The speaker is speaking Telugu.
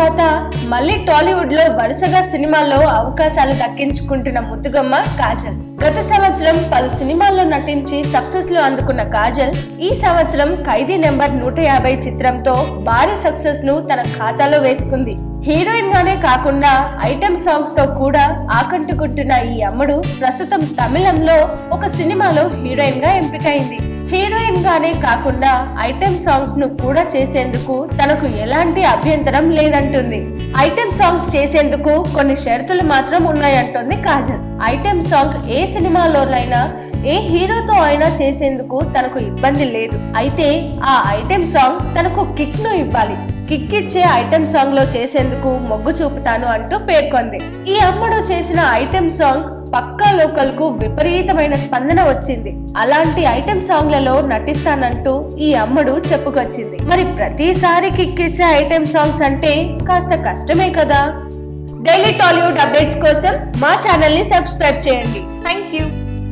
తర్వాత మళ్ళీ టాలీవుడ్లో వరుసగా సినిమాల్లో అవకాశాలు దక్కించుకుంటున్న ముద్దుగమ్మ కాజల్. గత సంవత్సరం పలు సినిమాల్లో నటించి సక్సెస్లో అందుకున్న కాజల్ ఈ సంవత్సరం ఖైదీ నెంబర్ నూట యాభై చిత్రంతో భారీ సక్సెస్ను తన ఖాతాలో వేసుకుంది. హీరోయిన్ గానే కాకుండా ఐటెం సాంగ్స్తో కూడా ఆకట్టుకుంటున్న ఈ అమ్మడు ప్రస్తుతం తమిళంలో ఒక సినిమాలో హీరోయిన్గా ఎంపికైంది. హీరోయిన్ గానే కాకుండా ఐటెం సాంగ్స్ను కూడా చేసేందుకు తనకు ఎలాంటి అభ్యంతరం లేదంటుంది. ఐటెం సాంగ్స్ చేసేందుకు కొన్ని షరతులు మాత్రం ఉన్నాయంటుంది కాజల్. ఐటెం సాంగ్ ఏ సినిమాలోనైనా ఏ హీరోతో అయినా చేసేందుకు తనకు ఇబ్బంది లేదు. అయితే ఆ ఐటెం సాంగ్ తనకు కిక్ను ఇవ్వాలి. కిక్ ఇచ్చే ఐటెం సాంగ్లో చేసేందుకు మొగ్గు చూపుతాను అంటూ పేర్కొంది. ఈ అమ్మడు చేసిన ఐటెం సాంగ్ పక్కా లోకల్కు విపరీతమైన స్పందన వచ్చింది. అలాంటి ఐటెం సాంగ్లలో నటిస్తానంటూ ఈ అమ్మడు చెప్పుకొచ్చింది. మరి ప్రతిసారి కిక్ ఇచ్చే ఐటెం సాంగ్స్ అంటే కాస్త కష్టమే కదా? డైలీ టాలీవుడ్ అప్డేట్స్ కోసం మా ఛానల్ని సబ్స్క్రైబ్ చేయండి. Thank you